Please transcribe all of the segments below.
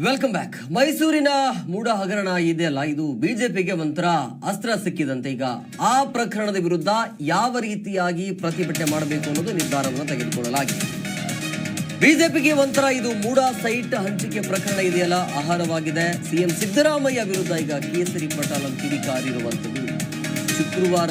Welcome back ಮೈಸೂರಿನ ಮೂಡ ಹಗರಣ ಇದೆಯಲ್ಲ ಇದು ಬಿಜೆಪಿಗೆ ಒಂಥರ ಅಸ್ತ್ರ ಸಿಕ್ಕಿದಂತೆ ಈಗ. ಆ ಪ್ರಕರಣದ ವಿರುದ್ಧ ಯಾವ ರೀತಿಯಾಗಿ ಪ್ರತಿಭಟನೆ ಮಾಡಬೇಕು ಅನ್ನೋದು ನಿರ್ಧಾರವನ್ನು ತೆಗೆದುಕೊಳ್ಳಲಾಗಿದೆ. ಬಿಜೆಪಿಗೆ ಒಂಥರ ಇದು ಮೂಡ ಸೈಟ್ ಹಂಚಿಕೆ ಪ್ರಕರಣ ಇದೆಯಲ್ಲ? ಆಹಾರವಾಗಿದೆ. ಸಿಎಂ ಸಿದ್ದರಾಮಯ್ಯ ವಿರುದ್ಧ ಈಗ ಕೇಸರಿ ಪಟಾಲಂ ಕಿಡಿಕಾರಿರುವಂಥದ್ದು. ಶುಕ್ರವಾರ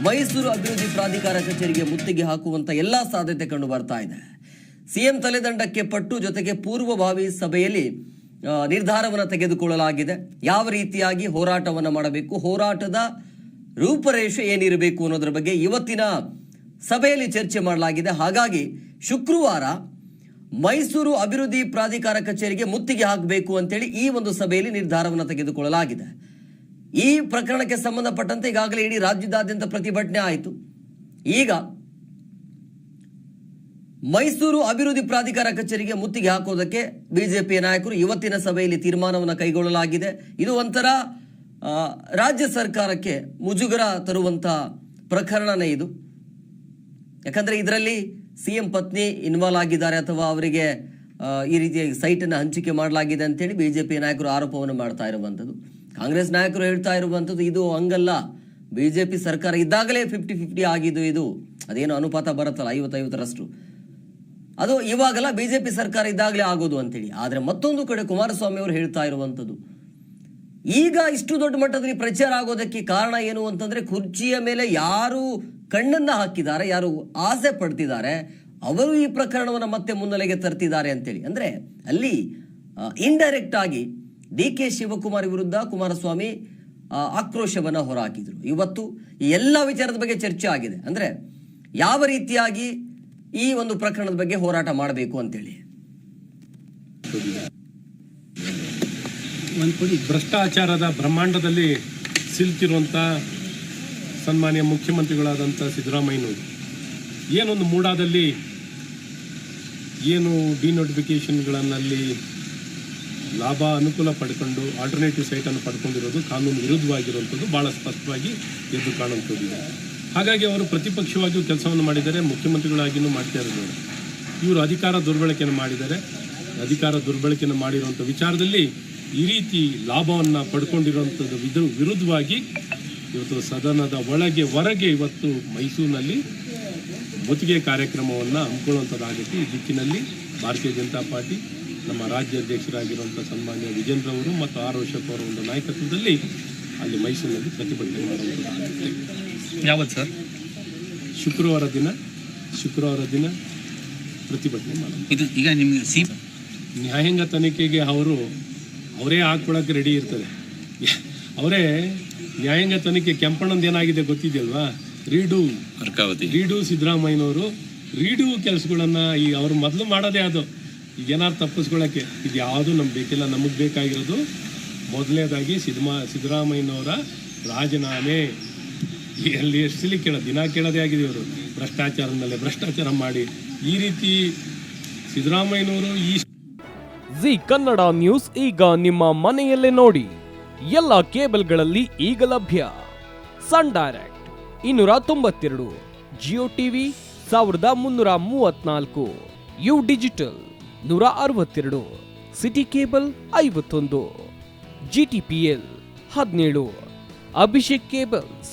ಮೈಸೂರು ಅಭಿವೃದ್ಧಿ ಪ್ರಾಧಿಕಾರ ಕಚೇರಿಗೆ ಮುತ್ತಿಗೆ ಹಾಕುವಂತ ಎಲ್ಲಾ ಸಾಧ್ಯತೆ ಕಂಡು ಬರ್ತಾ ಇದೆ. ಸಿಎಂ ತಲೆದಂಡಕ್ಕೆ ಪಟ್ಟು ಜೊತೆಗೆ ಪೂರ್ವಭಾವಿ ಸಭೆಯಲ್ಲಿ ನಿರ್ಧಾರವನ್ನು ತೆಗೆದುಕೊಳ್ಳಲಾಗಿದೆ. ಯಾವ ರೀತಿಯಾಗಿ ಹೋರಾಟವನ್ನು ಮಾಡಬೇಕು, ಹೋರಾಟದ ರೂಪರೇಷೆ ಏನಿರಬೇಕು ಅನ್ನೋದ್ರ ಬಗ್ಗೆ ಇವತ್ತಿನ ಸಭೆಯಲ್ಲಿ ಚರ್ಚೆ ಮಾಡಲಾಗಿದೆ. ಹಾಗಾಗಿ ಶುಕ್ರವಾರ ಮೈಸೂರು ಅಭಿವೃದ್ಧಿ ಪ್ರಾಧಿಕಾರ ಕಚೇರಿಗೆ ಮುತ್ತಿಗೆ ಹಾಕಬೇಕು ಅಂತೇಳಿ ಈ ಒಂದು ಸಭೆಯಲ್ಲಿ ನಿರ್ಧಾರವನ್ನು ತೆಗೆದುಕೊಳ್ಳಲಾಗಿದೆ. ಈ ಪ್ರಕರಣಕ್ಕೆ ಸಂಬಂಧಪಟ್ಟಂತೆ ಈಗಾಗಲೇ ಇಡೀ ರಾಜ್ಯದಾದ್ಯಂತ ಪ್ರತಿಭಟನೆ ಆಯಿತು. ಈಗ ಮೈಸೂರು ಅಭಿವೃದ್ಧಿ ಪ್ರಾಧಿಕಾರ ಕಚೇರಿಗೆ ಮುತ್ತಿಗೆ ಹಾಕೋದಕ್ಕೆ ಬಿಜೆಪಿ ನಾಯಕರು ಇವತ್ತಿನ ಸಭೆಯಲ್ಲಿ ತೀರ್ಮಾನವನ್ನು ಕೈಗೊಳ್ಳಲಾಗಿದೆ. ಇದು ಒಂಥರ ರಾಜ್ಯ ಸರ್ಕಾರಕ್ಕೆ ಮುಜುಗರ ತರುವಂತ ಪ್ರಕರಣನೇ ಇದು. ಯಾಕಂದ್ರೆ ಇದರಲ್ಲಿ ಸಿಎಂ ಪತ್ನಿ ಇನ್ವಾಲ್ವ್ ಆಗಿದ್ದಾರೆ ಅಥವಾ ಅವರಿಗೆ ಈ ರೀತಿಯ ಸೈಟನ್ನು ಹಂಚಿಕೆ ಮಾಡಲಾಗಿದೆ ಅಂತೇಳಿ ಬಿಜೆಪಿ ನಾಯಕರು ಆರೋಪವನ್ನು ಮಾಡ್ತಾ ಇರುವಂಥದ್ದು. ಕಾಂಗ್ರೆಸ್ ನಾಯಕರು ಹೇಳ್ತಾ ಇರುವಂಥದ್ದು ಇದು ಹಂಗಲ್ಲ. ಬಿಜೆಪಿ ಸರ್ಕಾರ ಇದ್ದಾಗಲೇ ಫಿಫ್ಟಿ ಫಿಫ್ಟಿ ಆಗಿದ್ದು ಇದು. ಅದೇನು ಅನುಪಾತ ಬರುತ್ತಲ್ಲ, ಐವತ್ತೈವತ್ತರಷ್ಟು. ಅದು ಇವಾಗಲ್ಲ ಬಿಜೆಪಿ ಸರ್ಕಾರ ಇದ್ದಾಗಲೇ ಆಗೋದು ಅಂತೇಳಿ. ಆದರೆ ಮತ್ತೊಂದು ಕಡೆ ಕುಮಾರಸ್ವಾಮಿ ಅವರು ಹೇಳ್ತಾ ಇರುವಂಥದ್ದು ಈಗ ಇಷ್ಟು ದೊಡ್ಡ ಮಟ್ಟದಲ್ಲಿ ಪ್ರಚಾರ ಆಗೋದಕ್ಕೆ ಕಾರಣ ಏನು ಅಂತಂದ್ರೆ ಕುರ್ಚಿಯ ಮೇಲೆ ಯಾರು ಕಣ್ಣನ್ನ ಹಾಕಿದ್ದಾರೆ, ಯಾರು ಆಸೆ ಪಡ್ತಿದ್ದಾರೆ, ಅವರು ಈ ಪ್ರಕರಣವನ್ನು ಮತ್ತೆ ಮುನ್ನೆಲೆಗೆ ತರ್ತಿದ್ದಾರೆ ಅಂತೇಳಿ. ಅಂದ್ರೆ ಅಲ್ಲಿ ಇಂಡೈರೆಕ್ಟ್ ಆಗಿ ಡಿ ಕೆ ಶಿವಕುಮಾರ್ ವಿರುದ್ಧ ಕುಮಾರಸ್ವಾಮಿ ಆಕ್ರೋಶವನ್ನು ಹೊರಹಾಕಿದರು. ಇವತ್ತು ಎಲ್ಲ ವಿಚಾರದ ಬಗ್ಗೆ ಚರ್ಚೆ ಆಗಿದೆ. ಅಂದ್ರೆ ಯಾವ ರೀತಿಯಾಗಿ ಈ ಒಂದು ಪ್ರಕರಣದ ಬಗ್ಗೆ ಹೋರಾಟ ಮಾಡಬೇಕು ಅಂತೇಳಿ. ಭ್ರಷ್ಟಾಚಾರದ ಬ್ರಹ್ಮಾಂಡದಲ್ಲಿ ಸಿಲ್ತಿರುವಂಥ ಸನ್ಮಾನ್ಯ ಮುಖ್ಯಮಂತ್ರಿಗಳಾದಂಥ ಸಿದ್ದರಾಮಯ್ಯನವರು, ಏನೊಂದು ಮೂಡಾದಲ್ಲಿ ಏನು ಡಿನೋಟಿಫಿಕೇಷನ್ಗಳನ್ನಲ್ಲಿ ಲಾಭ ಅನುಕೂಲ ಪಡ್ಕೊಂಡು ಆಲ್ಟರ್ನೇಟಿವ್ ಸೈಟನ್ನು ಪಡ್ಕೊಂಡಿರೋದು ಕಾನೂನು ವಿರುದ್ಧವಾಗಿರುವಂಥದ್ದು ಭಾಳ ಸ್ಪಷ್ಟವಾಗಿ ಎದ್ದು ಕಾಣುವಂಥದ್ದಿದೆ ಹಾಗಾಗಿ ಅವರು ಪ್ರತಿಪಕ್ಷವಾಗಿಯೂ ಕೆಲಸವನ್ನು ಮಾಡಿದ್ದಾರೆ, ಮುಖ್ಯಮಂತ್ರಿಗಳಾಗಿಯೂ ಮಾಡ್ತಾ ಇರೋದು. ಇವರು ಅಧಿಕಾರ ದುರ್ಬಳಕೆಯನ್ನು ಮಾಡಿದ್ದಾರೆ. ಅಧಿಕಾರ ದುರ್ಬಳಕೆಯನ್ನು ಮಾಡಿರುವಂಥ ವಿಚಾರದಲ್ಲಿ ಈ ರೀತಿ ಲಾಭವನ್ನು ಪಡ್ಕೊಂಡಿರುವಂಥದ್ದು ವಿರು ವಿರುದ್ಧವಾಗಿ ಇವತ್ತು ಸದನದ ಒಳಗೆ, ಹೊರಗೆ ಇವತ್ತು ಮೈಸೂರಿನಲ್ಲಿ ಮುತ್ತಿಗೆ ಕಾರ್ಯಕ್ರಮವನ್ನು ಹಮ್ಮಿಕೊಳ್ಳುವಂಥದ್ದಾಗುತ್ತೆ ಈ ದಿಕ್ಕಿನಲ್ಲಿ ಭಾರತೀಯ ಜನತಾ ಪಾರ್ಟಿ ನಮ್ಮ ರಾಜ್ಯ ಅಧ್ಯಕ್ಷರಾಗಿರುವಂಥ ಸನ್ಮಾನ್ಯ ವಿಜೇಂದ್ರ ಅವರು ಮತ್ತು ಆರ್ ಅವರ ಒಂದು ನಾಯಕತ್ವದಲ್ಲಿ ಅಲ್ಲಿ ಮೈಸೂರಿನಲ್ಲಿ ಪ್ರತಿಭಟನೆ ಮಾಡುವಂಥದ್ದಾಗುತ್ತೆ ಯಾವತ್ತು ಸರ್? ಶುಕ್ರವಾರ ದಿನ ಶುಕ್ರವಾರ ದಿನ ಪ್ರತಿಭಟನೆ ಮಾಡೋದು. ಇದು ಈಗ ನಿಮಗೆ ಸಿ ನ್ಯಾಯಾಂಗ ತನಿಖೆಗೆ ಅವರು ಅವರೇ ಹಾಕ್ಕೊಳಕ್ಕೆ ರೆಡಿ ಇರ್ತಾರೆ ಅವರೇ ನ್ಯಾಯಾಂಗ ತನಿಖೆ ಕೆಂಪಣ್ಣಂದು ಏನಾಗಿದೆ ಗೊತ್ತಿದೆಯಲ್ವಾ? ರೀಡು ಅರ್ಕಾವತಿ. ರೀಡು ಸಿದ್ದರಾಮಯ್ಯನವರು ರೀಡು ಕೆಲಸಗಳನ್ನ ಈ ಅವ್ರು ಮೊದಲು ಮಾಡೋದೇ ಅದು. ಈಗ ಏನಾರು ತಪ್ಪಿಸ್ಕೊಳ್ಳೋಕ್ಕೆ ಇದು ಯಾವುದು ನಮ್ಗೆ ಬೇಕಿಲ್ಲ. ನಮಗೆ ಬೇಕಾಗಿರೋದು ಮೊದಲನೇದಾಗಿ ಸಿದ್ದಮಾ ಸಿದ್ದರಾಮಯ್ಯನವರ ರಾಜೀನಾಮೆ. ಎಲ್ಲಿ ಎಷ್ಟು ಕೇಳೋ, ದಿನ ಕೇಳೋದೇ ಆಗಿದೆ ಇವರು ಭ್ರಷ್ಟಾಚಾರದಲ್ಲಿ ಭ್ರಷ್ಟಾಚಾರ ಮಾಡಿ. ಈ ರೀತಿ ಸಿದ್ದರಾಮಯ್ಯನವರು ಈ ಜಿ ಕನ್ನಡ ನ್ಯೂಸ್ ಈಗ ನಿಮ್ಮ ಮನೆಯಲ್ಲೇ ನೋಡಿ. ಎಲ್ಲ ಕೇಬಲ್ಗಳಲ್ಲಿ ಈಗ ಲಭ್ಯ. ಸನ್ ಡೈರೆಕ್ಟ್ ಇನ್ನೂರ ತೊಂಬತ್ತೆರಡು, ಜಿಯೋ ಟಿವಿ ಸಾವಿರದ ಮುನ್ನೂರ ಮೂವತ್ನಾಲ್ಕು, ಯು ಡಿಜಿಟಲ್ ನೂರ ಅರವತ್ತೆರಡು, ಸಿಟಿ ಕೇಬಲ್ ಐವತ್ತೊಂದು, ಜಿ ಟಿ ಪಿ ಎಲ್ ಹದಿನೇಳು, ಅಭಿಷೇಕ್ ಕೇಬಲ್ಸ್